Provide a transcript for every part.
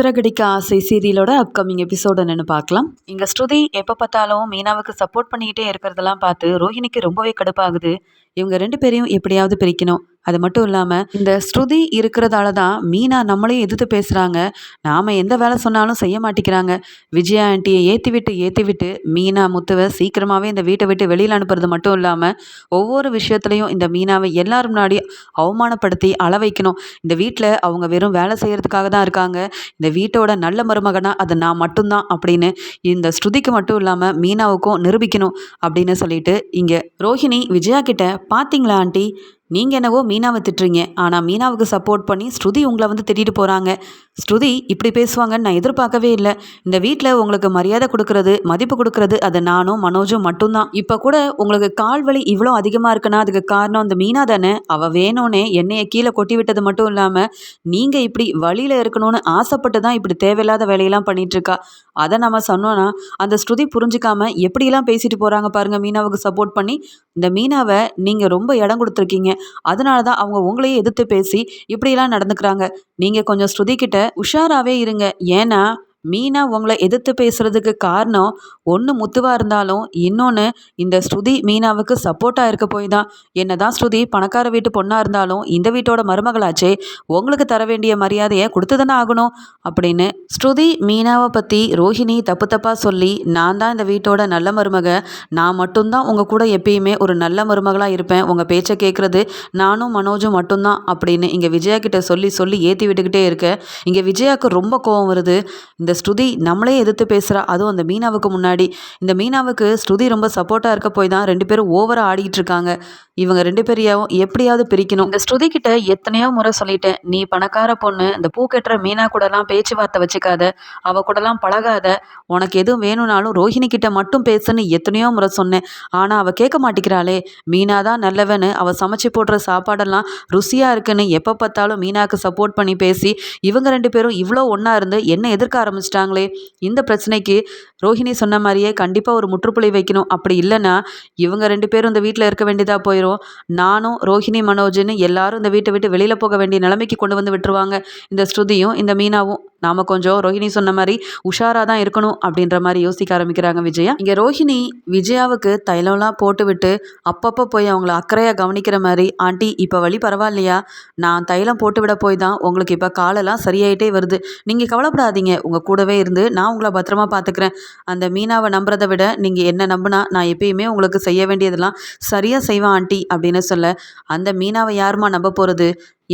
சிறகடிக்க ஆசை சீரியலோட upcoming episode என்னென்னு பார்க்கலாம். இங்கே ஸ்ருதி எப்போ பார்த்தாலும் மீனாவுக்கு சப்போர்ட் பண்ணிக்கிட்டே இருக்கிறதெல்லாம் பார்த்து ரோஹிணிக்கு ரொம்பவே கடுப்பாகுது. இவங்க ரெண்டு பேரையும் எப்படியாவது பிரிக்கணும். அது மட்டும் இல்லாமல் இந்த ஸ்ருதி இருக்கிறதால தான் மீனா நம்மளையும் எதிர்த்து பேசுகிறாங்க நாம் எந்த வேலை சொன்னாலும் செய்ய மாட்டேங்கிறாங்க. விஜயா ஆண்டியை ஏற்றி விட்டு ஏற்றி விட்டு மீனா முத்துவை சீக்கிரமாகவே இந்த வீட்டை விட்டு வெளியில் அனுப்புறது மட்டும் இல்லாமல் ஒவ்வொரு விஷயத்துலையும் இந்த மீனாவை எல்லாரும் முன்னாடி அவமானப்படுத்தி அள வைக்கணும். இந்த வீட்டில் அவங்க வெறும் வேலை செய்கிறதுக்காக தான் இருக்காங்க. இந்த வீட்டோட நல்ல மருமகனா அது நான் மட்டும்தான் அப்படின்னு இந்த ஸ்ருதிக்கு மட்டும் இல்லாமல் மீனாவுக்கும் நிரூபிக்கணும் அப்படின்னு சொல்லிட்டு இங்கே ரோஹிணி விஜயா கிட்ட பார்த்தீங்களா ஆண்டி நீங்கள் என்னவோ மீனாவை திட்டுறீங்க. ஆனால் மீனாவுக்கு சப்போர்ட் பண்ணி ஸ்ருதி உங்களை வந்து திட்டிட்டு போகிறாங்க ஸ்ருதி இப்படி பேசுவாங்கன்னு நான் எதிர்பார்க்கவே இல்லை. இந்த வீட்டில் உங்களுக்கு மரியாதை கொடுக்கறது மதிப்பு கொடுக்கறது அது நானும் மனோஜும் மட்டும்தான். இப்போ கூட உங்களுக்கு கால் வலி இவ்வளோ அதிகமாக இருக்குன்னா அதுக்கு காரணம் அந்த மீனா தானே? அவள் வேணும்னே என்னையை கீழே கொட்டி விட்டது மட்டும் இல்லாமல் நீங்கள் இப்படி வழியில் இருக்கணும்னு ஆசைப்பட்டு தான் இப்படி தேவையில்லாத வேலையெல்லாம் பண்ணிகிட்ருக்கா அதை நம்ம சொன்னோன்னா அந்த ஸ்ருதி புரிஞ்சிக்காமல் எப்படிலாம் பேசிட்டு போகிறாங்க பாருங்கள் மீனாவுக்கு சப்போர்ட் பண்ணி. இந்த மீனாவை நீங்கள் ரொம்ப இடம் கொடுத்துருக்கீங்க. அதனால தான் அவங்க உங்களையே எதிர்த்து பேசி இப்படியெல்லாம் நடந்துக்கிறாங்க. நீங்கள் கொஞ்சம் ஸ்ருதிக்கிட்ட உஷாராகவே இருங்க. ஏன்னா மீனா உங்களை எதிர்த்து பேசுகிறதுக்கு காரணம் ஒன்று முத்துவாக இருந்தாலும் இன்னொன்று இந்த ஸ்ருதி மீனாவுக்கு சப்போர்ட்டாக இருக்க போய் தான். என்ன தான் ஸ்ருதி பணக்கார வீட்டு பொண்ணாக இருந்தாலும் இந்த வீட்டோட மருமகளாச்சே உங்களுக்கு தர வேண்டிய மரியாதையை கொடுத்து தானே ஆகணும் அப்படின்னு ஸ்ருதி மீனாவை பற்றி ரோஹிணி தப்பு தப்பாக சொல்லி நான் தான் இந்த வீட்டோட நல்ல மருமக நான் மட்டும்தான் உங்கள் கூட எப்பயுமே ஒரு நல்ல மருமகளாக இருப்பேன் உங்கள் பேச்சை கேட்குறது நானும் மனோஜும் மட்டும்தான் அப்படின்னு இங்கே விஜயா கிட்ட சொல்லி சொல்லி ஏற்றி விட்டுக்கிட்டே இருக்க. இங்கே விஜயாவுக்கு ரொம்ப கோவம் வருது. இந்த இந்த ஸ்ருதி நம்மளே எதிர்த்து பேசுகிறா அதுவும் அந்த மீனாவுக்கு முன்னாடி. இந்த மீனாவுக்கு ஸ்ருதி ரொம்ப சப்போர்ட்டாக இருக்க போய் தான் ரெண்டு பேரும் ஓவராக ஆடிக்கிட்டு இருக்காங்க. இவங்க ரெண்டு பேரையும் எப்படியாவது பிரிக்கணும். இந்த ஸ்ருதி கிட்ட எத்தனையோ முறை சொல்லிட்டேன். நீ பணக்கார பொண்ணு இந்த பூ கட்டுற மீனா கூடலாம் பேச்சுவார்த்தை வச்சுக்காத. அவ கூடலாம் பழகாத. உனக்கு எதுவும் வேணும்னாலும் ரோஹிணி கிட்ட மட்டும் பேசுன்னு எத்தனையோ முறை சொன்னேன். ஆனால் அவள் கேட்க மாட்டேங்கிறாளே மீனா தான் நல்லவன்னு அவள் சமைச்சு போடுற சாப்பாடெல்லாம் ருசியாக இருக்குன்னு எப்போ பார்த்தாலும் மீனாவுக்கு சப்போர்ட் பண்ணி பேசி இவங்க ரெண்டு பேரும் இவ்வளோ ஒன்றா இருந்து என்ன எதிர்க்க ஆரம்பிச்சிட்டாங்களே. இந்த பிரச்சனைக்கு ரோஹிணி சொன்ன மாதிரியே கண்டிப்பாக ஒரு முற்றுப்புள்ளி வைக்கணும். அப்படி இல்லைன்னா இவங்க ரெண்டு பேரும் இந்த வீட்டில் இருக்க வேண்டியதாக போயிடும் நானும் ரோஹிணி மனோஜ்னு எல்லாரும் இந்த வீட்டை விட்டு வெளியில் போக வேண்டிய நிலைமைக்கு கொண்டு வந்து விட்டுருவாங்க. இந்த ஸ்ருதியும் இந்த மீனாவும் நாம் கொஞ்சம் ரோஹிணி சொன்ன மாதிரி உஷாராக தான் இருக்கணும் அப்படின்ற மாதிரி யோசிக்க ஆரம்பிக்கிறாங்க விஜயா. இங்கே ரோஹிணி விஜயாவுக்கு தைலம்லாம் போட்டு விட்டு அப்பப்போ போய் அவங்கள அக்கறையாக கவனிக்கிற மாதிரி ஆண்டி இப்போ வழி பரவாயில்லையா? நான் தைலம் போட்டு விட போய் தான் உங்களுக்கு இப்போ காலெல்லாம் சரியாயிட்டே வருது. நீங்கள் கவலைப்படாதீங்க. உங்கள் கூடவே இருந்து நான் உங்களை பத்திரமா பார்த்துக்கிறேன். அந்த மீனாவை நம்புறதை விட நீங்கள் என்ன நம்பினா நான் எப்பயுமே உங்களுக்கு செய்ய வேண்டியதெல்லாம் சரியாக செய்வேன் ஆண்டி அப்படின்னு சொல்ல. அந்த மீனாவை யாருமா நம்ப போகிறது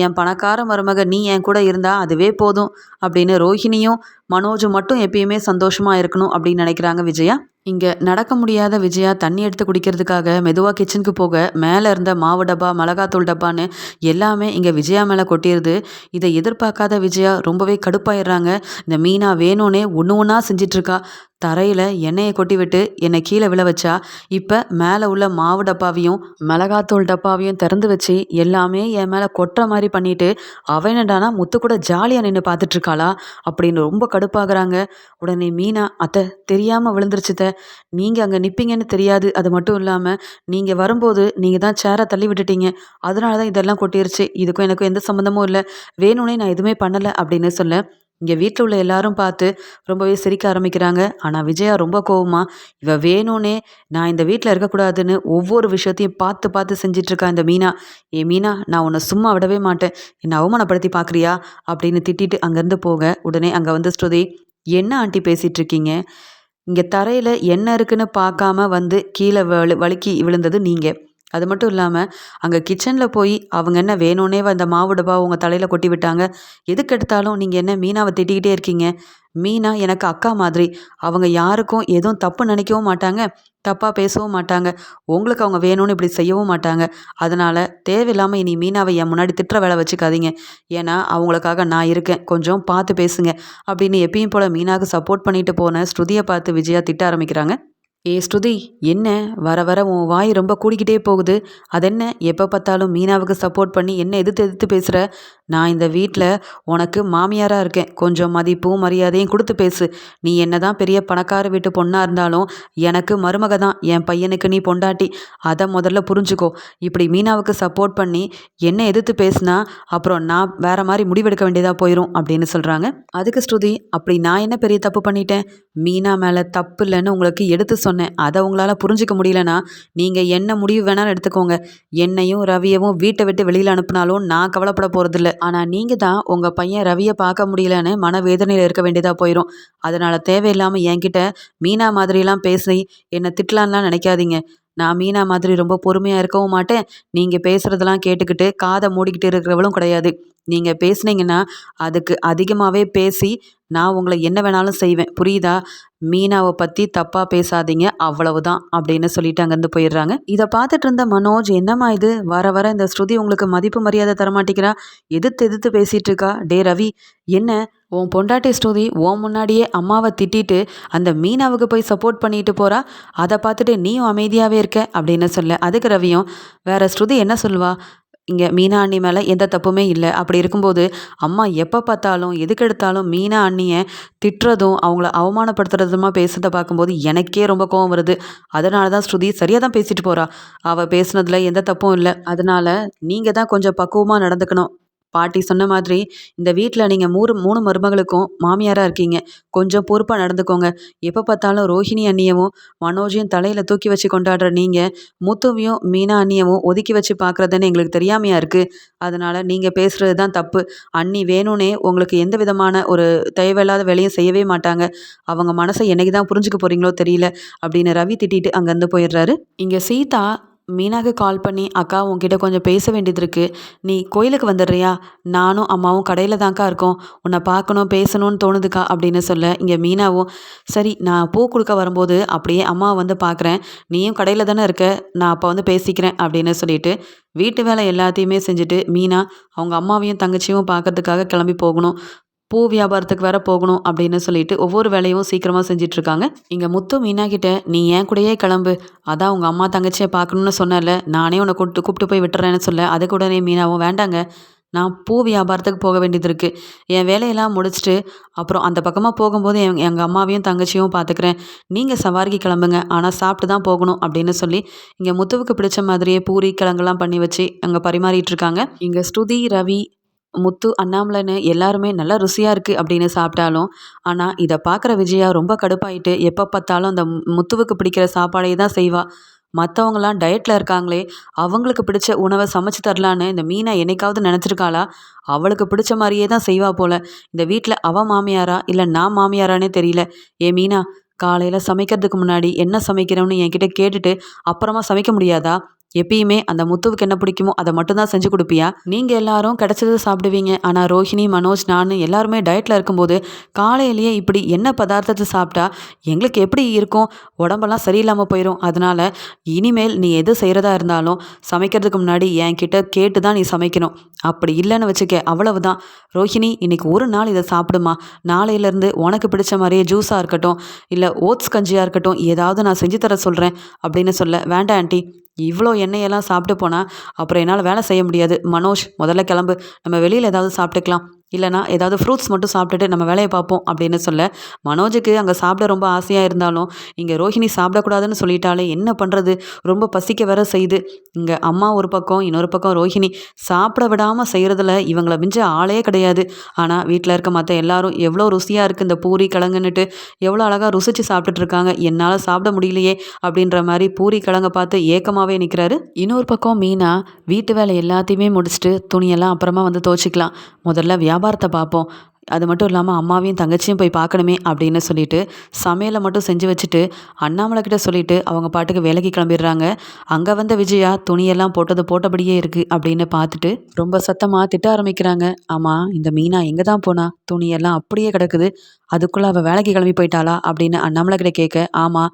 என் பணக்கார மருமக நீ என் கூட இருந்தால் அதுவே போதும் அப்படின்னு ரோஹிணியும் மனோஜும் மட்டும் எப்பயுமே சந்தோஷமாக இருக்கணும் அப்படின்னு நினைக்கிறாங்க விஜயா. இங்கே நடக்க முடியாத விஜயா தண்ணி எடுத்து குடிக்கிறதுக்காக மெதுவாக கிச்சனுக்கு போக மேலே இருந்த மாவு டப்பா மிளகாத்தூள் டப்பான்னு எல்லாமே இங்கே விஜயா மேலே கொட்டிடுது இதை எதிர்பார்க்காத விஜயா ரொம்பவே கடுப்பாயிடுறாங்க. இந்த மீனா வேணும்னே ஒன்று ஒன்றா செஞ்சிட்ருக்கா தரையில் எண்ணெயை கொட்டி விட்டு என்னை கீழே விழ வச்சா இப்போ மேலே உள்ள மாவு டப்பாவையும் மிளகாத்தூள் டப்பாவையும் திறந்து வச்சு எல்லாமே என் மேலே கொட்டுற மாதிரி பண்ணிட்டு அவன் என்னடானா முத்து கூட ஜாலியாக நின்று பார்த்துட்ருக்காளா? அப்படின்னு ரொம்ப கடுப்பாகிறாங்க. உடனே மீனா அத்தை தெரியாமல் விழுந்துருச்சுத்த நீங்கள் அங்கே நிற்பீங்கன்னு தெரியாது. அது மட்டும் இல்லாமல் நீங்கள் வரும்போது நீங்கள் தான் சேரை தள்ளி விட்டுட்டீங்க. அதனால தான் இதெல்லாம் கொட்டிருச்சு. இதுக்கும் எனக்கும் எந்த சம்மந்தமும் இல்லை. வேணும்னே நான் எதுவுமே பண்ணலை அப்படின்னு சொல்ல இங்கே வீட்டில் உள்ள எல்லாரும் பார்த்து ரொம்பவே சிரிக்க ஆரம்பிக்கிறாங்க. ஆனால் விஜயா ரொம்ப கோவமா இவ வேணும்னே நான் இந்த வீட்டில் இருக்கக்கூடாதுன்னு ஒவ்வொரு விஷயத்தையும் பார்த்து பார்த்து செஞ்சிட்ருக்கா இந்த மீனா. ஏ மீனா நான் உன்னை சும்மா விடவே மாட்டேன். என்னை அவமானப்படுத்தி பார்க்குறியா? அப்படின்னு திட்டிட்டு அங்கேருந்து போக உடனே அங்கே வந்து ஸ்ருதி என்ன ஆண்டி பேசிகிட்டு இருக்கீங்க இங்கே தரையில் என்ன இருக்குன்னு பார்க்காம வந்து கீழே வலு வழுக்கி விழுந்தது நீங்கள் அது மட்டும் இல்லாமல் அங்கே கிச்சனில் போய் அவங்க என்ன வேணும்னே அந்த மாவு டப்பா உங்கள் தலையில் கொட்டி விட்டாங்க. எதுக்கு எடுத்தாலும் நீங்கள் என்ன மீனாவை திட்டிக்கிட்டே இருக்கீங்க? மீனா எனக்கு அக்கா மாதிரி. அவங்க யாருக்கும் எதுவும் தப்பு நினைக்கவும் மாட்டாங்க தப்பாக பேசவும் மாட்டாங்க. உங்களுக்கு அவங்க வேணும்னு இப்படி செய்யவும் மாட்டாங்க. அதனால் தேவையில்லாமல் இனி மீனாவை என் முன்னாடி திட்டுற வேலை வச்சுக்காதீங்க. ஏன்னா அவங்களுக்காக நான் இருக்கேன். கொஞ்சம் பார்த்து பேசுங்க. அப்படின்னு எப்பயும் போல் மீனாவுக்கு சப்போர்ட் பண்ணிட்டு போன ஸ்ருதியை பார்த்து விஜயா திட்ட ஆரம்பிக்கிறாங்க. ஏ ஸ்ருதி என்ன? வர வர உன் வாய் ரொம்ப கூடிக்கிட்டே போகுது. அதென்ன? எப்போ பார்த்தாலும் மீனாவுக்கு சப்போர்ட் பண்ணி என்ன எதிர்த்து எதிர்த்து பேசுகிற நான் இந்த வீட்டில் உனக்கு மாமியாராக இருக்கேன். கொஞ்சம் மதிப்பும் மரியாதையும் கொடுத்து பேசு. நீ என்ன தான் பெரிய பணக்கார வீட்டு பொண்ணாக இருந்தாலும் எனக்கு மருமக தான். என் பையனுக்கு நீ பொண்டாட்டி. அதை முதல்ல புரிஞ்சுக்கோ. இப்படி மீனாவுக்கு சப்போர்ட் பண்ணி என்ன எதிர்த்து பேசுனா அப்புறம் நான் வேற மாதிரி முடிவெடுக்க வேண்டியதாக போயிடும் அப்படின்னு சொல்கிறாங்க அதுக்கு ஸ்ருதி அப்படி நான் என்ன பெரிய தப்பு பண்ணிட்டேன்? மீனா மேலே தப்பு இல்லைன்னு உங்களுக்கு எடுத்து சொன்னேன். அதை உங்களால் புரிஞ்சுக்க முடியலனா நீங்கள் என்ன முடிவு வேணாலும் எடுத்துக்கோங்க. என்னையும் ரவியவும் வீட்டை விட்டு வெளியில் அனுப்புனாலும் நான் கவலைப்பட போகிறதில்ல ஆனால் நீங்கள் தான் உங்கள் பையன் ரவியை பார்க்க முடியலன்னு மனவேதனையில் இருக்க வேண்டியதாக போயிடும் அதனால் தேவையில்லாமல் என்கிட்ட மீனா மாதிரிலாம் பேசி என்னை திட்டலான்லாம் நினைக்காதீங்க. நான் மீனா மாதிரி ரொம்ப பொறுமையாக இருக்கவும் மாட்டேன். நீங்கள் பேசுகிறதெல்லாம் கேட்டுக்கிட்டு காதை மூடிக்கிட்டு இருக்கிறவளும் கிடையாது. நீங்கள் பேசுனீங்கன்னா அதுக்கு அதிகமாகவே பேசி நான் உங்களை என்ன வேணாலும் செய்வேன். புரியுதா? மீனாவை பற்றி தப்பாக பேசாதீங்க. அவ்வளவுதான் அப்படின்னு சொல்லிட்டு அங்கேருந்து போயிடுறாங்க. இதை பார்த்துட்டு இருந்த மனோஜ் என்னம்மா இது? வர வர இந்த ஸ்ருதி உங்களுக்கு மதிப்பு மரியாதை தரமாட்டேங்கிறா? எதிர்த்து எதிர்த்து பேசிகிட்டு இருக்கா? டே ரவி என்ன? உன் பொண்டாட்டி ஸ்ருதி உன் முன்னாடியே அம்மாவை திட்டிட்டு அந்த மீனாவுக்கு போய் சப்போர்ட் பண்ணிட்டு போகிறா அதை பார்த்துட்டு நீயும் அமைதியாகவே இருக்க? அப்படின்னு சொல்ல. அதுக்கு ரவியும் வேற ஸ்ருதி என்ன சொல்லுவா? இங்கே மீனா அண்ணி மேலே எந்த தப்புமே இல்லை. அப்படி இருக்கும்போது அம்மா எப்போ பார்த்தாலும் எதுக்கெடுத்தாலும் மீனா அண்ணியை திட்டுறதும் அவங்கள அவமானப்படுத்துறதுமா பேசுகிறத பார்க்கும்போது எனக்கே ரொம்ப கோவம் வருது. அதனால தான் ஸ்ருதி சரியாக தான் பேசிட்டு போகிறா அவள் பேசுனதில் எந்த தப்பும் இல்லை. அதனால் நீங்கள் தான் கொஞ்சம் பக்குவமாக நடந்துக்கணும். பாட்டி சொன்ன மாதிரி இந்த வீட்டில் நீங்கள் மூணு மூணு மருமகளுக்கும் மாமியாராக இருக்கீங்க. கொஞ்சம் பொறுப்பாக நடந்துக்கோங்க. எப்போ பார்த்தாலும் ரோஹிணி அண்ணியவும் மனோஜையும் தலையில் தூக்கி வச்சு கொண்டாடுற நீங்கள் முத்துவையும் மீனா அண்ணியவும் ஒதுக்கி வச்சு பார்க்குறதுன்னு எங்களுக்கு தெரியாமையாக இருக்குது அதனால் நீங்கள் பேசுகிறது தான் தப்பு. அண்ணி வேணும்னே உங்களுக்கு எந்த விதமான ஒரு தேவையில்லாத வேலையும் செய்யவே மாட்டாங்க. அவங்க மனசை என்னைக்கு தான் புரிஞ்சுக்க போகிறீங்களோ தெரியல. அப்படின்னு ரவி திட்டிட்டு அங்கேருந்து போயிடுறாரு. இங்கே சீதா மீனாக்கு கால் பண்ணி அக்கா உன்கிட்ட கொஞ்சம் பேச வேண்டியது இருக்குது நீ கோயிலுக்கு வந்துடுறியா? நானும் அம்மாவும் கடையில் தான்க்கா இருக்கோம். உன்னை பார்க்கணும் பேசணும்னு தோணுதுக்கா? அப்படின்னு சொல்ல இங்கே மீனாவும் சரி நான் பூ கொடுக்க வரும்போது அப்படியே அம்மா வந்து பார்க்குறேன். நீயும் கடையில் தானே இருக்க? நான் அப்போ வந்து பேசிக்கிறேன் அப்படின்னு சொல்லிட்டு வீட்டு வேலை எல்லாத்தையுமே செஞ்சுட்டு மீனா அவங்க அம்மாவையும் தங்கச்சியும் பார்க்கறதுக்காக கிளம்பி போகணும். பூ வியாபாரத்துக்கு வேற போகணும் அப்படின்னு சொல்லிட்டு ஒவ்வொரு வேலையும் சீக்கிரமாக செஞ்சுட்டு இருக்காங்க இங்கே முத்து மீனா கிட்ட நீ ஏன் கூடயே கிளம்பு? அதான் உங்கள் அம்மா தங்கச்சியை பார்க்கணுன்னு சொன்னல நானே உன்னை கூப்பிட்டு கூப்பிட்டு போய் விட்டுறேன்னு சொல்ல அதுக்கு உடனே மீனாவும் வேண்டாங்க. நான் பூ வியாபாரத்துக்கு போக வேண்டியது இருக்குது என் வேலையெல்லாம் முடிச்சுட்டு அப்புறம் அந்த பக்கமாக போகும்போது எங் எங்கள் அம்மாவையும் தங்கச்சியும் பார்த்துக்கிறேன். நீங்கள் சவாரிக்கு கிளம்புங்க. ஆனால் சாப்பிட்டு தான் போகணும் அப்படின்னு சொல்லி இங்கே முத்துவுக்கு பிடிச்ச மாதிரியே பூரி கிழங்கெல்லாம் பண்ணி வச்சு அங்கே பரிமாறிட்டு இருக்காங்க இங்கே ஸ்ருதி ரவி முத்து அண்ணாமலைன்னு எல்லாருமே நல்லா ருசியாக இருக்குது அப்படின்னு சாப்பிட்டாலும் ஆனால் இதை பார்க்குற விஜயா ரொம்ப கடுப்பாயிட்டு எப்போ பார்த்தாலும் அந்த முத்துவுக்கு பிடிக்கிற சாப்பாடையே தான் செய்வாள் மற்றவங்களாம் டயட்டில் இருக்காங்களே அவங்களுக்கு பிடிச்ச உணவை சமைச்சு தரலான்னு இந்த மீனை என்னைக்காவது நினச்சிருக்காளா? அவளுக்கு பிடிச்ச மாதிரியே தான் செய்வா போல. இந்த வீட்டில் அவ மாமியாரா இல்லை நான் மாமியாரானே தெரியல. ஏ மீனா காலையில் சமைக்கிறதுக்கு முன்னாடி என்ன சமைக்கிறோன்னு என்கிட்ட கேட்டுட்டு அப்புறமா சமைக்க முடியாதா? எப்பயுமே அந்த முத்துவுக்கு என்ன பிடிக்குமோ அதை மட்டும்தான் செஞ்சு கொடுப்பியா? நீங்கள் எல்லாரும் கிடச்சதை சாப்பிடுவீங்க. ஆனால் ரோஹிணி மனோஜ் நான் எல்லாருமே டயட்டில் இருக்கும்போது காலையிலேயே இப்படி என்ன பதார்த்தத்தை சாப்பிட்டா எங்களுக்கு எப்படி இருக்கும்? உடம்பெல்லாம் சரியில்லாமல் போயிடும் அதனால் இனிமேல் நீ எது செய்கிறதா இருந்தாலும் சமைக்கிறதுக்கு முன்னாடி என்கிட்ட கேட்டு தான் நீ சமைக்கணும். அப்படி இல்லைன்னு வச்சுக்க அவ்வளவுதான். ரோஹிணி இன்னைக்கு ஒரு நாள் இதை சாப்பிடுமா? நாளையிலேருந்து உனக்கு பிடிச்ச மாதிரியே ஜூஸாக இருக்கட்டும் இல்லை ஓட்ஸ் கஞ்சியாக இருக்கட்டும் ஏதாவது நான் செஞ்சு தர சொல்கிறேன் அப்படின்னு சொல்ல வேண்டாம் ஆண்டி இவ்வளோ எண்ணெயெல்லாம் சாப்பிட்டு போனால் அப்புறம் என்னால் வேலை செய்ய முடியாது. மனோஜ் முதல்ல கிளம்பு. நம்ம வெளியில் ஏதாவது சாப்பிட்டுக்கலாம். இல்லைனா ஏதாவது ஃப்ரூட்ஸ் மட்டும் சாப்பிட்டுட்டு நம்ம வேலையை பார்ப்போம் அப்படின்னு சொல்ல மனோஜுக்கு அங்கே சாப்பிட ரொம்ப ஆசையாக இருந்தாலும் இங்கே ரோஹிணி சாப்பிடக்கூடாதுன்னு சொல்லிட்டாலே என்ன பண்ணுறது ரொம்ப பசிக்க வேற செய்து இங்கே அம்மா ஒரு பக்கம் இன்னொரு பக்கம் ரோஹிணி. சாப்பிட விடாமல் செய்கிறதுல இவங்களை மிஞ்ச ஆளே கிடையாது. ஆனால் வீட்டில் இருக்க மற்ற எல்லாரும் எவ்வளோ ருசியாக இருக்குது இந்த பூரி கிழங்குன்னுட்டு எவ்வளோ அழகாக ருசிச்சு சாப்பிட்டுட்டு இருக்காங்க. என்னால் சாப்பிட முடியலையே அப்படின்ற மாதிரி பூரி கிழங்கை பார்த்து ஏக்கமாகவே நிற்கிறாரு இன்னொரு பக்கம் மீனா வீட்டு வேலை எல்லாத்தையுமே முடிச்சுட்டு துணியெல்லாம் அப்புறமா வந்து துவச்சிக்கலாம். முதல்ல வியாபாரத்தை பார்ப்போம். அது மட்டும் இல்லாமல் அம்மாவையும் தங்கச்சியும் போய் பார்க்கணுமே அப்படின்னு சொல்லிட்டு சமையலை மட்டும் செஞ்சு வச்சுட்டு அண்ணாமலை கிட்ட சொல்லிட்டு அவங்க பாட்டுக்கு வேலைக்கு கிளம்பிடுறாங்க. அங்கே வந்த விஜயா துணியெல்லாம் போட்டது போட்டபடியே இருக்குது அப்படின்னு பார்த்துட்டு ரொம்ப சத்தமாக திட்ட ஆரம்பிக்கிறாங்க. ஆமாம் இந்த மீனா எங்கே தான் போனா? துணியெல்லாம் அப்படியே கிடக்குது. அதுக்குள்ளே அவள் வேலைக்கு கிளம்பி போயிட்டாளா? அப்படின்னு அண்ணாமலை கிட்ட கேட்க ஆமாம்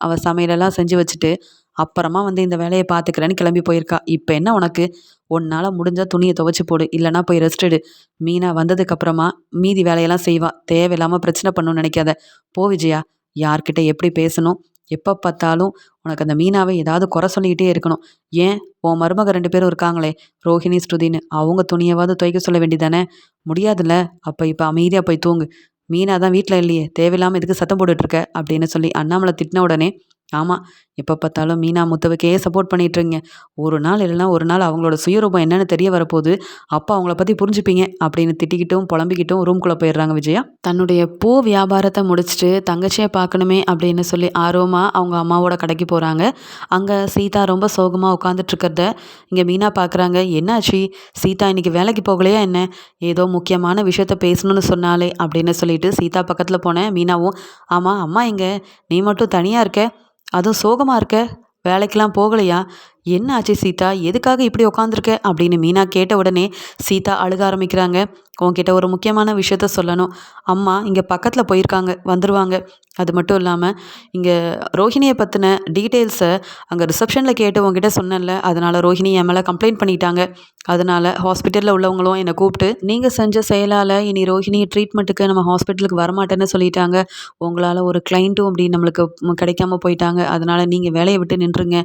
அவள் சமையலெல்லாம் செஞ்சு வச்சுட்டு அப்புறமா வந்து இந்த வேலையை பார்த்துக்கிறேன்னு கிளம்பி போயிருக்கா. இப்போ என்ன உனக்கு? உன்னால் முடிஞ்சால் துணியை துவைச்சி போடு இல்லைனா போய் ரெஸ்ட் எடு. மீனா வந்ததுக்கப்புறமா மீதி வேலையெல்லாம் செய்வா. தேவையில்லாமல் பிரச்சனை பண்ணணும்னு நினைக்காத. போ விஜயா யார்கிட்ட எப்படி பேசணும் எப்போ பார்த்தாலும் உனக்கு அந்த மீனாவை ஏதாவது குறை சொல்லிக்கிட்டே இருக்கணும். ஏன்? உன் மருமக ரெண்டு பேரும் இருக்காங்களே ரோஹிணி ஸ்ருதின்னு. அவங்க துணியவாவது துவைக்க சொல்ல வேண்டியதானே? முடியாதுல்ல. அப்போ இப்போ அமைதியாக போய் தூங்கு. மீனா தான் வீட்டில் இல்லையே தேவையில்லாமல் இதுக்கு சத்தம் போட்டுட்ருக்க அப்படின்னு சொல்லி அண்ணாமலை திட்டின உடனே ஆமாம் எப்போ பார்த்தாலும் மீனா முத்தவுக்கே சப்போர்ட் பண்ணிட்டுருங்க. ஒரு நாள் இல்லைனா ஒரு நாள் அவங்களோட சுயரூபம் என்னன்னு தெரிய வரப்போகுது. அப்போ அவங்கள பற்றி புரிஞ்சுப்பீங்க அப்படின்னு திட்டிக்கிட்டும் புலம்பிக்கிட்டும் ரூம்குள்ளே போயிடுறாங்க விஜயா. தன்னுடைய பூ வியாபாரத்தை முடிச்சுட்டு தங்கச்சியை பார்க்கணுமே அப்படின்னு சொல்லி ஆர்வமாக அவங்க அம்மாவோட கடைக்கு போகிறாங்க அங்கே சீதா ரொம்ப சோகமாக உட்காந்துட்ருக்கிறத இங்கே மீனா பார்க்குறாங்க. என்னாச்சு? சீதா இன்னைக்கு வேலைக்கு போகலையா என்ன? ஏதோ முக்கியமான விஷயத்த பேசணும்னு சொன்னாலே அப்படின்னு சொல்லிட்டு சீதா பக்கத்தில் போனேன் மீனாவும் ஆமாம் அம்மா எங்கே? நீ மட்டும் தனியாக இருக்க? அதுவும் சோகமாக இருக்க? வேலைக்கெலாம் போகலையா? என்ன ஆச்சு சீதா? எதுக்காக இப்படி உக்காந்துருக்க? அப்படின்னு மீனா கேட்ட உடனே சீதா அழுக ஆரம்பிக்கிறாங்க. உன்கிட்ட ஒரு முக்கியமான விஷயத்த சொல்லணும். அம்மா இங்கே பக்கத்தில் போயிருக்காங்க. வந்துடுவாங்க அது மட்டும் இல்லாமல் இங்கே ரோஹிணியை பற்றின டீட்டெயில்ஸை அங்கே ரிசப்ஷனில் கேட்டு உங்ககிட்ட சொன்னேன்ல. அதனால் ரோஹிணி என் மேலே கம்ப்ளைண்ட் பண்ணிட்டாங்க. அதனால் ஹாஸ்பிட்டலில் உள்ளவங்களும் என்னை கூப்பிட்டு நீங்கள் செஞ்ச செயலால் இனி ரோஹிணி ட்ரீட்மெண்ட்டுக்கு நம்ம ஹாஸ்பிட்டலுக்கு வரமாட்டேன்னு சொல்லிட்டாங்க. உங்களால் ஒரு கிளைண்ட்டும் அப்படி நம்மளுக்கு கிடைக்காம போயிட்டாங்க. அதனால் நீங்கள் வேலையை விட்டு நின்றுங்க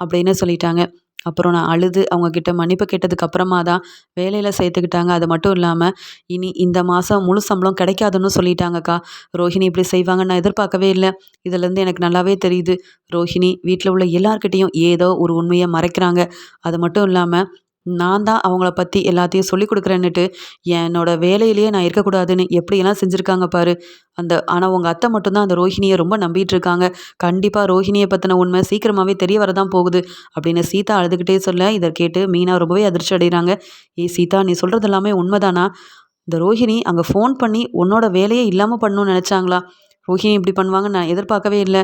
அப்படின்னு சொல்லிட்டாங்க. அப்புறம் நான் அழுது அவங்கக்கிட்ட மன்னிப்பு கேட்டதுக்கு அப்புறமா தான் வேலையில் சேர்த்துக்கிட்டாங்க. அது மட்டும் இல்லாமல் இனி இந்த மாதம் முழு சம்பளம் கிடைக்காதுன்னு சொல்லிட்டாங்கக்கா. ரோஹிணி இப்படி செய்வாங்கன்னு நான் எதிர்பார்க்கவே இல்லை. இதுலேருந்து எனக்கு நல்லாவே தெரியுது. ரோஹிணி வீட்டில் உள்ள எல்லார்கிட்டேயும் ஏதோ ஒரு உண்மையை மறைக்கிறாங்க. அது மட்டும் இல்லாமல் நான் தான் அவங்கள பற்றி எல்லாத்தையும் சொல்லிக் கொடுக்குறேன்னுட்டு என்னோட வேலையிலேயே நான் இருக்கக்கூடாதுன்னு எப்படியெல்லாம் செஞ்சுருக்காங்க பாரு. அந்த ஆனால் உங்கள் அத்தை மட்டும்தான் அந்த ரோஹிணியை ரொம்ப நம்பிட்டு இருக்காங்க. கண்டிப்பாக ரோஹிணியை பற்றின உண்மை சீக்கிரமாகவே தெரிய வரதான் போகுது அப்படின்னு சீதா அழுதுகிட்டே சொல்ல இதை கேட்டு மீனா ரொம்பவே அதிர்ச்சி அடைகிறாங்க. ஏ சீதா நீ சொல்கிறது எல்லாமே உண்மைதானா? இந்த ரோஹிணி அங்கே ஃபோன் பண்ணி உன்னோட வேலையே இல்லாமல் பண்ணணும்னு நினச்சாங்களா? ரோஹிணி இப்படி பண்ணுவாங்க நான் எதிர்பார்க்கவே இல்லை.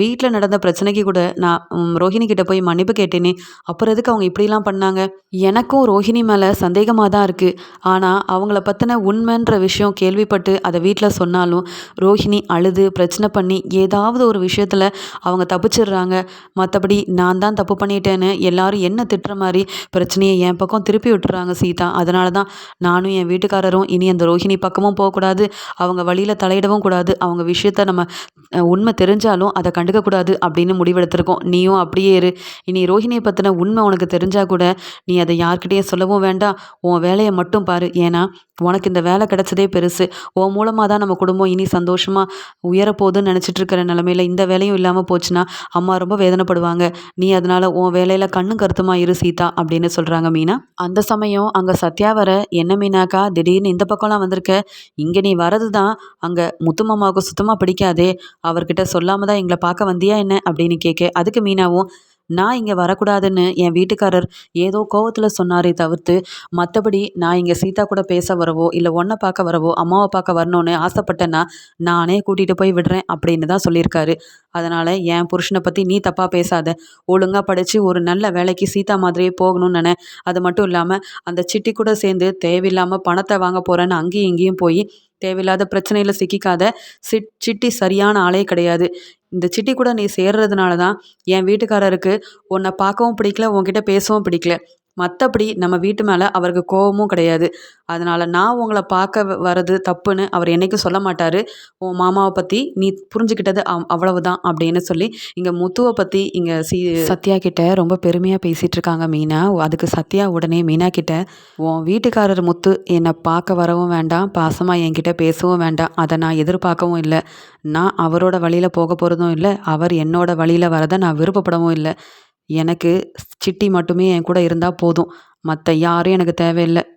வீட்டில் நடந்த பிரச்சனைக்கு கூட நான் ரோஹிணி கிட்ட போய் மன்னிப்பு கேட்டேனே. அப்புறம் எதுக்கு அவங்க இப்படிலாம் பண்ணாங்க? எனக்கும் ரோஹிணி மேலே சந்தேகமாக தான் இருக்குது ஆனால் அவங்கள பற்றின உண்மைன்ற விஷயம் கேள்விப்பட்டு அதை வீட்டில் சொன்னாலும் ரோஹிணி அழுது பிரச்சனை பண்ணி ஏதாவது ஒரு விஷயத்தில் அவங்க தப்பிச்சிடுறாங்க. மற்றபடி நான் தான் தப்பு பண்ணிட்டேன்னு எல்லாரும் என்ன திட்டுற மாதிரி பிரச்சனையை என் பக்கம் திருப்பி விட்டுறாங்க சீதா. அதனால தான் நானும் என் வீட்டுக்காரரும் இனி அந்த ரோஹிணி பக்கமும் போகக்கூடாது. அவங்க வழியில் தலையிடவும் கூடாது. அவங்க விஷயம் விஷயத்த நம்ம உண்மை தெரிஞ்சாலும் அதை கண்டுக்கக்கூடாது அப்படின்னு முடிவெடுத்திருக்கோம். நீயும் அப்படியே இரு. இனி ரோஹிணியை பற்றின உண்மை உனக்கு தெரிஞ்சால் கூட நீ அதை யார்கிட்டேயும் சொல்லவும் வேண்டாம். உன் வேலையை மட்டும் பாரு. ஏன்னா உனக்கு இந்த வேலை கிடைச்சதே பெருசு. உன் மூலமாக தான் நம்ம குடும்பம் இனி சந்தோஷமாக உயரப்போகுதுன்னு நினச்சிட்டு இருக்கிற நிலமையில இந்த வேலையும் இல்லாமல் போச்சுன்னா அம்மா ரொம்ப வேதனைப்படுவாங்க. நீ அதனால் உன் வேலையில் கண்ணும் கருத்துமா இரு சீதா அப்படின்னு சொல்கிறாங்க மீனா. அந்த சமயம் அங்கே சத்யா வர என்ன மீனாக்கா திடீர்னு இந்த பக்கம்லாம் வந்திருக்க? இங்கே நீ வரது தான் அங்கே முத்துமாமாவுக்கு சுத்தமாக பிடிக்காதே. அவர்கிட்ட சொல்லாமல் தான் எங்களை பார்க்க வந்தியா என்ன? அப்படின்னு கேட்க அதுக்கு மீனாவும் நான் இங்கே வரக்கூடாதுன்னு என் வீட்டுக்காரர் ஏதோ கோவத்தில் சொன்னாரே தவிர்த்து மற்றபடி நான் இங்கே சீதா கூட பேச வரவோ இல்லை ஒன்றை பார்க்க வரவோ அம்மாவை பார்க்க வரணும்னு ஆசைப்பட்டேன்னா நானே கூட்டிகிட்டு போய் விடுறேன் அப்படின்னு தான் சொல்லியிருக்காரு. அதனால் என் புருஷனை பற்றி நீ தப்பாக பேசாத. ஒழுங்காக படித்து ஒரு நல்ல வேலைக்கு சீதா மாதிரியே போகணும்னு நினை. அது மட்டும் இல்லாமல் அந்த சிட்டி கூட சேர்ந்து தேவையில்லாமல் பணத்தை வாங்க போகிறேன்னு அங்கேயும் இங்கேயும் போய் தேவையில்லாத பிரச்சனையில் சிக்கிக்காத சிட் சிட்டி சரியான ஆளே கிடையாது. இந்த சிட்டி கூட நீ சேர்றதுனால தான் என் வீட்டுக்காரருக்கு உன்னை பார்க்கவும் பிடிக்கல உன்கிட்ட பேசவும் பிடிக்கல. மற்றபடி நம்ம வீட்டு மேலே அவருக்கு கோபமும் கிடையாது. அதனால் நான் உங்களை பார்க்க வர்றது தப்புன்னு அவர் என்றைக்கும் சொல்ல மாட்டார். உன் மாமாவை பற்றி நீ புரிஞ்சுக்கிட்டது அவ்வளவுதான் அப்படின்னு சொல்லி இங்கே முத்துவை பற்றி இங்கே சி சத்யா கிட்ட ரொம்ப பெருமையாக பேசிகிட்டு இருக்காங்க மீனா. அதுக்கு சத்யா உடனே மீனா கிட்ட உன் வீட்டுக்காரர் முத்து என்னை பார்க்க வரவும் வேண்டாம் பாசமாக என்கிட்ட பேசவும் வேண்டாம். அதை நான் எதிர்பார்க்கவும் இல்லை. நான் அவரோட வழியில் போக போகிறதும் இல்லை. அவர் என்னோட வழியில் வரதை நான் விருப்பப்படவும் இல்லை. எனக்கு சிட்டி மட்டுமே என் கூட இருந்தால் போதும். மற்ற யாரும் எனக்கு தேவையில்லை.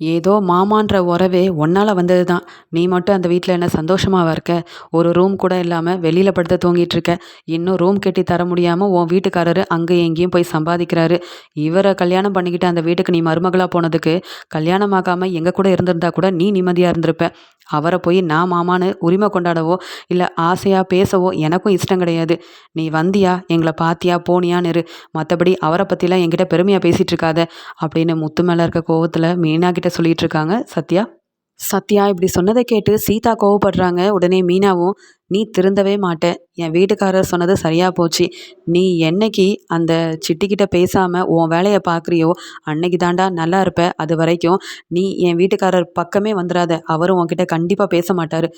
ஏதோ மாமான்ற உறவே ஒன்னால் வந்தது தான் நீ மட்டும் அந்த வீட்டில் என்ன சந்தோஷமாக இருக்க? ஒரு ரூம் கூட இல்லாமல் வெளியில் படுத்து தூங்கிட்டு இருக்க இன்னும் ரூம் கட்டி தர முடியாமல் உன் வீட்டுக்காரரு அங்கே எங்கேயும் போய் சம்பாதிக்கிறாரு. இவரை கல்யாணம் பண்ணிக்கிட்டு அந்த வீட்டுக்கு நீ மருமகளாக போனதுக்கு கல்யாணம் ஆகாமல் எங்கள் கூட இருந்திருந்தா கூட நீ நிம்மதியாக இருந்திருப்ப. அவரை போய் நான் மாமான்னு உரிமை கொண்டாடவோ இல்லை ஆசையாக பேசவோ எனக்கும் இஷ்டம் கிடையாது. நீ வந்தியா? எங்களை பாத்தியா? போனியான்னு இரு. மற்றபடி அவரை பற்றிலாம் என்கிட்ட பெருமையாக பேசிகிட்டு இருக்காத அப்படின்னு முத்து மேலே இருக்க கோவத்தில் மீனா கிட்ட சொல்லிட்டு இருக்காங்க சத்யா? சத்யா இப்படி சொன்னதை கேட்டு சீதா கோவப்படுறாங்க. உடனே மீனாவும் நீ திருந்தவே மாட்ட. என் வீட்டுக்காரர் சொன்னது சரியாக போச்சு. நீ என்னைக்கு அந்த சிட்டிக்கிட்ட பேசாமல் உன் வேலையை பார்க்குறியோ அன்னைக்கு தாண்டா நல்லா இருப்ப. அது வரைக்கும் நீ என் வீட்டுக்காரர் பக்கமே வந்துடாத அவரும் உன்கிட்ட கண்டிப்பாக பேச மாட்டார்.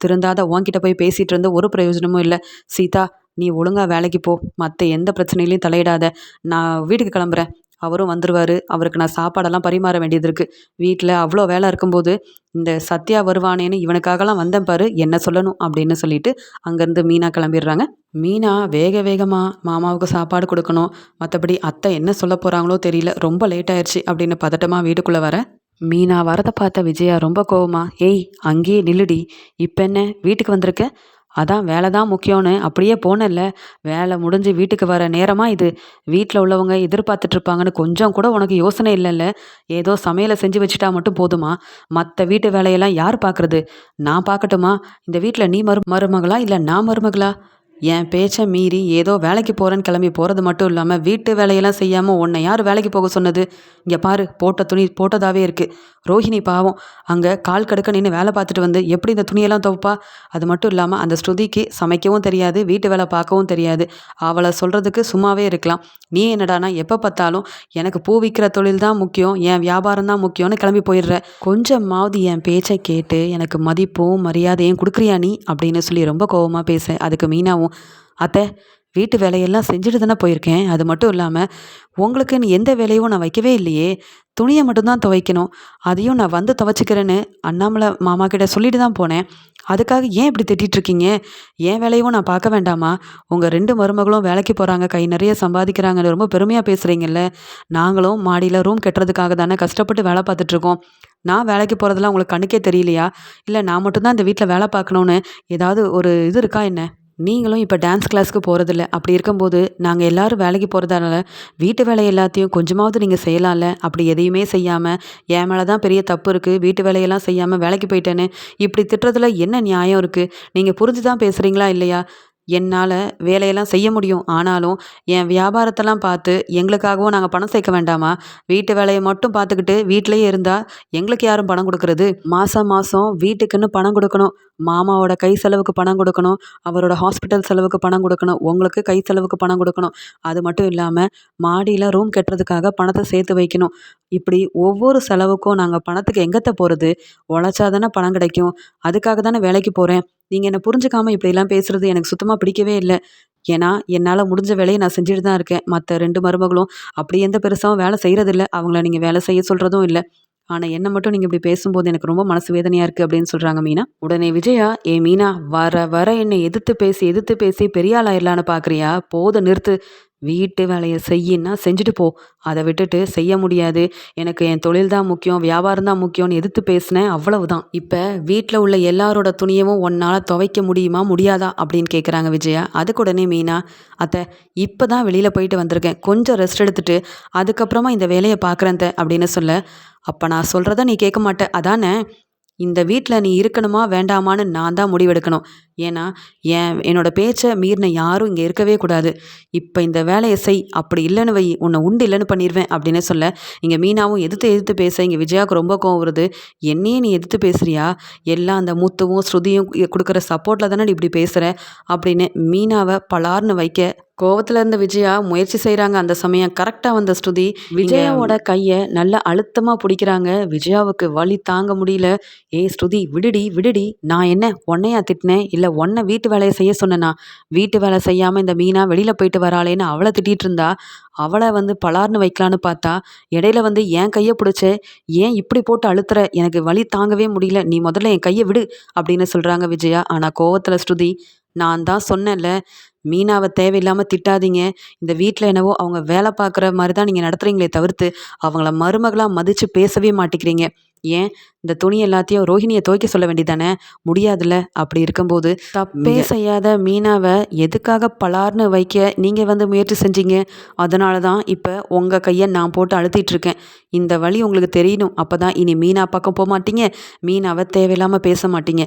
திருந்தாத உன்கிட்ட போய் பேசிகிட்டு இருந்து ஒரு பிரயோஜனமும் இல்லை. சீதா நீ ஒழுங்காக வேலைக்கு போ. மற்ற எந்த பிரச்சனையிலையும் தலையிடாத. நான் வீட்டுக்கு கிளம்புறேன். அவரும் வந்துருவார். அவருக்கு நான் சாப்பாடெல்லாம் பரிமாற வேண்டியது இருக்குது வீட்டில் அவ்வளோ வேலை இருக்கும்போது இந்த சத்யா வருவானேன்னு இவனுக்காகலாம் வந்தேன் பாரு என்ன சொல்லணும் அப்படின்னு சொல்லிட்டு அங்கேருந்து மீனா கிளம்பிடுறாங்க. மீனா வேக வேகமாக மாமாவுக்கு சாப்பாடு கொடுக்கணும். மற்றபடி அத்தை என்ன சொல்ல போகிறாங்களோ தெரியல. ரொம்ப லேட் ஆயிடுச்சு அப்படின்னு பதட்டமாக வீட்டுக்குள்ளே வர. மீனா வரதை பார்த்த விஜயா ரொம்ப கோவமா ஏய் அங்கேயே நில்லுடி. இப்போ என்ன? வீட்டுக்கு வந்திருக்க? அதான் வேலை தான் முக்கியம்னு அப்படியே போனல வேலை முடிஞ்சு வீட்டுக்கு வர நேரமா இது? வீட்டில் உள்ளவங்க எதிர்பார்த்துட்டு இருப்பாங்கன்னு கொஞ்சம் கூட உனக்கு யோசனை இல்லைல்ல? ஏதோ சமையலை செஞ்சு வச்சுட்டா மட்டும் போதுமா? மற்ற வீட்டு வேலையெல்லாம் யார் பார்க்குறது? நான் பார்க்கட்டுமா? இந்த வீட்டில் நீ மரு மருமகளா இல்லை நான் மருமகளா? என் பேச்சை மீறி ஏதோ வேலைக்கு போகிறேன்னு கிளம்பி போகிறது மட்டும் இல்லாமல் வீட்டு வேலையெல்லாம் செய்யாமல் உன்னை யார் வேலைக்கு போக சொன்னது? இங்கே பாரு போட்ட துணி போட்டதாகவே இருக்குது ரோஹிணி பாவம் அங்கே கால் கடுக்க நின்று வேலை பார்த்துட்டு வந்து எப்படி இந்த துணியெல்லாம் துவைப்பா? அது மட்டும் இல்லாமல் அந்த ஸ்ருதிக்கு சமைக்கவும் தெரியாது வீட்டு வேலை பார்க்கவும் தெரியாது. அவளை சொல்கிறதுக்கு சும்மாவே இருக்கலாம். நீ என்னடானா எப்போ பார்த்தாலும் எனக்கு பூ விற்கிற தொழில் தான் முக்கியம் என் வியாபாரம் தான் முக்கியம்னு கிளம்பி போயிடுற. கொஞ்சமாவது என் பேச்சை கேட்டு எனக்கு மதிப்பும் மரியாதையும் கொடுக்குறியா நீ? அப்படின்னு சொல்லி ரொம்ப கோபமாக பேச. அதுக்கு மீனாவும் அத்தை வீட்டு வேலையெல்லாம் செஞ்சுட்டு தானே போயிருக்கேன். அது மட்டும் இல்லாமல் உங்களுக்குன்னு எந்த வேலையும் நான் வைக்கவே இல்லையே. துணியை மட்டும்தான் துவைக்கணும். அதையும் நான் வந்து துவைச்சிக்கிறேன்னு அண்ணாமலை மாமா கிட்ட சொல்லிட்டு தான் போனேன். அதுக்காக ஏன் இப்படி திட்டிகிட்டு இருக்கீங்க? என் வேலையும் நான் பார்க்க வேண்டாமா? உங்கள் ரெண்டு மருமகளும் வேலைக்கு போகிறாங்க கை நிறைய சம்பாதிக்கிறாங்கன்னு ரொம்ப பெருமையாக பேசுகிறீங்கல்ல நாங்களும் மாடியில் ரூம் கட்டுறதுக்காக தானே கஷ்டப்பட்டு வேலை பார்த்துட்ருக்கோம் நான் வேலைக்கு போகிறதெல்லாம் உங்களுக்கு கண்ணுக்கே தெரியலையா? இல்லை நான் மட்டும்தான் இந்த வீட்டில் வேலை பார்க்கணுன்னு ஏதாவது ஒரு இது இருக்கா என்ன? நீங்களும் இப்போ டான்ஸ் கிளாஸ்க்கு போகிறதில்ல அப்படி இருக்கும்போது நாங்கள் எல்லோரும் வேலைக்கு போகிறதால வீட்டு வேலை எல்லாத்தையும் கொஞ்சமாவது நீங்கள் செய்யலாம்ல? அப்படி எதையுமே செய்யாமல் என் மேலே தான் பெரிய தப்பு இருக்குது வீட்டு வேலையெல்லாம் செய்யாமல் வேலைக்கு போயிட்டேன்னு இப்படி திட்டுறதுல என்ன நியாயம் இருக்குது நீங்கள் புரிஞ்சு தான் பேசுகிறீங்களா இல்லையா? என்னால் வேலையெல்லாம் செய்ய முடியும். ஆனாலும் என் வியாபாரத்தெல்லாம் பார்த்து எங்களுக்காகவும் நாங்கள் பணம் சேர்க்க வேண்டாமா? வீட்டு வேலையை மட்டும் பார்த்துக்கிட்டு வீட்டிலையே இருந்தால் எங்களுக்கு யாரும் பணம் கொடுக்கறது? மாதம் மாதம் வீட்டுக்குன்னு பணம் கொடுக்கணும். மாமாவோட கை செலவுக்கு பணம் கொடுக்கணும் அவரோட ஹாஸ்பிட்டல் செலவுக்கு பணம் கொடுக்கணும் உங்களுக்கு கை செலவுக்கு பணம் கொடுக்கணும். அது மட்டும் இல்லாமல் மாடியில் ரூம் கட்டுறதுக்காக பணத்தை சேர்த்து வைக்கணும். இப்படி ஒவ்வொரு செலவுக்கும் நாங்கள் பணத்துக்கு எங்கத்த போகிறது உழைச்சா தானே பணம் கிடைக்கும். அதுக்காக தானே வேலைக்கு போகிறேன் நீங்கள் என்னை புரிஞ்சுக்காமல் இப்படிலாம் பேசுகிறது எனக்கு சுத்தமாக பிடிக்கவே இல்லை. ஏன்னா என்னால் முடிஞ்ச வேலையை நான் செஞ்சுட்டு தான் இருக்கேன். மற்ற ரெண்டு மருமகளும் அப்படி எந்த பெருசாகவும் வேலை செய்கிறதில்ல அவங்கள நீங்கள் வேலை செய்ய சொல்கிறதும் இல்லை. ஆனால் என்ன மட்டும் நீங்கள் இப்படி பேசும்போது எனக்கு ரொம்ப மனசு வேதனையாக இருக்குது அப்படின்னு சொல்கிறாங்க மீனா. உடனே விஜயா ஏ மீனா வர வர என்னை எதிர்த்து பேசி எதிர்த்து பேசி பெரிய ஆயிடலான்னு பார்க்குறியா போத நிறுத்து வீட்டு வேலையை செய்யின்னா செஞ்சுட்டு போ. அதை விட்டுட்டு செய்ய முடியாது. எனக்கு என் தொழில் தான் முக்கியம் வியாபாரம் தான் முக்கியம்னு எதிர்த்து பேசினேன் அவ்வளவுதான். இப்போ வீட்டில் உள்ள எல்லாரோட துணியவும் ஒன்னால் துவைக்க முடியுமா முடியாதா அப்படின்னு கேட்குறாங்க விஜயா. அதுக்கு உடனே மீனா அத்தை இப்போ தான் வெளியில் போயிட்டு வந்திருக்கேன். கொஞ்சம் ரெஸ்ட் எடுத்துட்டு அதுக்கப்புறமா இந்த வேலையை பார்க்குறேன் அப்படின்னு சொல்ல. அப்போ நான் சொல்கிறத நீ கேட்க மாட்டே. அதானே? இந்த வீட்டில் நீ இருக்கணுமா வேண்டாமான்னு நான் தான் முடிவெடுக்கணும். ஏன்னா என் என்னோட பேச்சை மீறின யாரும் இங்கே இருக்கவே கூடாது. இப்போ இந்த வேலையை செய் அப்படி இல்லைன்னு வை உன்னை உண்டு இல்லைன்னு பண்ணிடுவேன் அப்படின்னு சொல்ல இங்கே மீனாவும் எதிர்த்து எதிர்த்து பேச இங்கே விஜயாவுக்கு ரொம்ப கோவம் வருது. என்னையே நீ எதிர்த்து பேசுகிறியா எல்லாம் அந்த முத்துவும் ஸ்ருதியும் கொடுக்குற சப்போர்ட்டில் தானே இப்படி பேசுகிற அப்படின்னு மீனாவை பலார்னு வைக்க கோவத்தில் இருந்த விஜயா முயற்சி செய்கிறாங்க அந்த சமயம். கரெக்டாக வந்த ஸ்ருதி விஜயாவோட கையை நல்லா அழுத்தமாக பிடிக்கிறாங்க. விஜயாவுக்கு வலி தாங்க முடியல. ஏய் ஸ்ருதி விடுடி விடுடி. நான் என்ன உன்னையா திட்டினேன்? இல்லை ஒன்றை வீட்டு வேலையை செய்ய சொன்னேனா? வீட்டு வேலை செய்யாமல் இந்த மீனா வெளியில் போயிட்டு வராளேன்னு அவளை திட்டிகிட்டு இருந்தா? அவளை வந்து பலார்னு வைக்கலான்னு பார்த்தா இடையில வந்து என் கையை பிடிச்ச ஏன் இப்படி போட்டு அழுத்துற? எனக்கு வலி தாங்கவே முடியல. நீ முதல்ல என் கையை விடு அப்படின்னு சொல்கிறாங்க விஜயா. ஆனால் கோவத்தில் ஸ்ருதி நான் தான் சொன்னேன்ல மீனாவை தேவையில்லாமல் திட்டாதீங்க. இந்த வீட்டில் என்னவோ அவங்க வேலை பார்க்குற மாதிரி தான் நீங்கள் நடத்துகிறீங்களே தவிர்த்து அவங்கள மருமகளாக மதித்து பேசவே மாட்டேங்கிறீங்க. ஏன் இந்த துணி எல்லாத்தையும் ரோஹிணியை துவைக்க சொல்ல வேண்டியதானே? முடியாதுல்ல. அப்படி இருக்கும்போது தப்பே செய்யாத மீனாவை எதுக்காக பலார்னு வைக்க நீங்கள் வந்து முயற்சி செஞ்சீங்க? அதனால தான் இப்போ உங்கள் கையை நான் போட்டு அழுத்திட்டு இருக்கேன் இந்த வழி உங்களுக்கு தெரியணும். அப்போ தான் இனி மீனா பக்கம் போக மாட்டீங்க. மீனாவை தேவையில்லாமல் பேச மாட்டீங்க.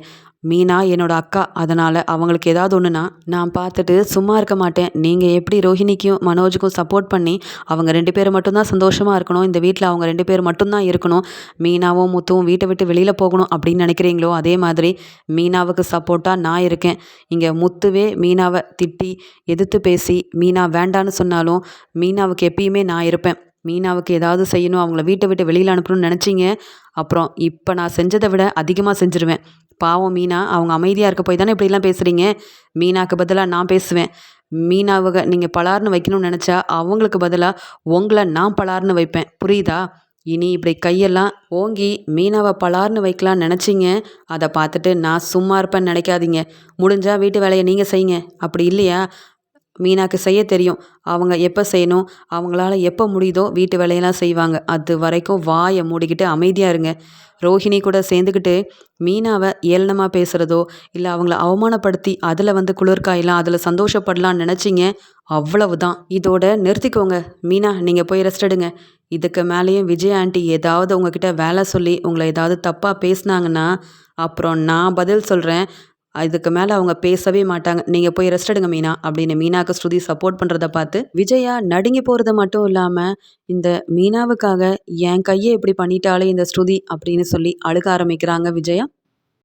மீனா என்னோட அக்கா. அதனால் அவங்களுக்கு ஏதாவது ஒன்றுனா நான் பார்த்துட்டு சும்மா இருக்க மாட்டேன். நீங்கள் எப்படி ரோஹிணிக்கும் மனோஜுக்கும் சப்போர்ட் பண்ணி அவங்க ரெண்டு பேரும் மட்டும்தான் சந்தோஷமாக இருக்கணும்? இந்த வீட்டில் அவங்க ரெண்டு பேர் மட்டும்தான் இருக்கணும்? மீனாவும் முத்துவும் வீட்டை விட்டு வெளியில் போகணும் அப்படின்னு நினைக்கிறீங்களோ? அதே மாதிரி மீனாவுக்கு சப்போர்ட்டாக நான் இருக்கேன். இங்கே முத்துவே மீனாவை திட்டி எதிர்த்து பேசி மீனா வேண்டான்னு சொன்னாலும் மீனாவுக்கு எப்பயுமே நான் இருப்பேன். மீனாவுக்கு ஏதாவது செய்யணும் அவங்கள வீட்டை விட்டு வெளியில் அனுப்பணும்னு நினச்சிங்க. அப்புறம் இப்போ நான் செஞ்சதை விட அதிகமாக செஞ்சுருவேன். பாவம் மீனா அவங்க அமைதியாக இருக்க போய் தானே இப்படிலாம் பேசுகிறீங்க மீனாவுக்கு பதிலாக நான் பேசுவேன். மீனாவுக நீங்கள் பலார்னு வைக்கணும்னு நினச்சா அவங்களுக்கு பதிலாக உங்களை நான் பலார்னு வைப்பேன். புரியுதா? இனி இப்படி கையெல்லாம் ஓங்கி மீனாவை பலார்னு வைக்கலான்னு நினச்சிங்க. அதை பார்த்துட்டு நான் சும்மா இருப்பேன்னு நினைக்காதீங்க. முடிஞ்சால் வீட்டு வேலையை நீங்கள் செய்யுங்க. அப்படி இல்லையா? மீனாக்கு செய்ய தெரியும். அவங்க எப்போ செய்யணும்? அவங்களால எப்போ முடியுதோ வீட்டு வேலையெல்லாம் செய்வாங்க. அது வரைக்கும் வாயை மூடிக்கிட்டு அமைதியாக இருங்க. ரோஹிணி கூட சேர்ந்துக்கிட்டு மீனாவை ஏளனமாக பேசுகிறதோ இல்லை அவங்கள அவமானப்படுத்தி அதில் வந்து குளிர்காயெல்லாம் அதில் சந்தோஷப்படலான்னு நினச்சிங்க? அவ்வளவுதான். இதோட நிறுத்திக்கோங்க. மீனா நீங்கள் போய் ரெஸ்ட் எடுங்க. இதுக்கு மேலேயும் விஜய் ஆண்டி ஏதாவது உங்ககிட்ட வேலை சொல்லி உங்களை ஏதாவது தப்பாக பேசினாங்கன்னா அப்புறம் நான் பதில் சொல்கிறேன் இதுக்கு மேலே அவங்க பேசவே மாட்டாங்க. நீங்கள் போய் ரெஸ்ட் எடுங்க மீனா அப்படின்னு மீனாக்கு ஸ்ருதி சப்போர்ட் பண்ணுறத பார்த்து விஜயா நடுங்கி போகிறது மட்டும் இல்லாமல் இந்த மீனாவுக்காக என் கையை இப்படி பண்ணிட்டாலே இந்த ஸ்ருதி அப்படின்னு சொல்லி அழுக ஆரம்பிக்கிறாங்க விஜயா.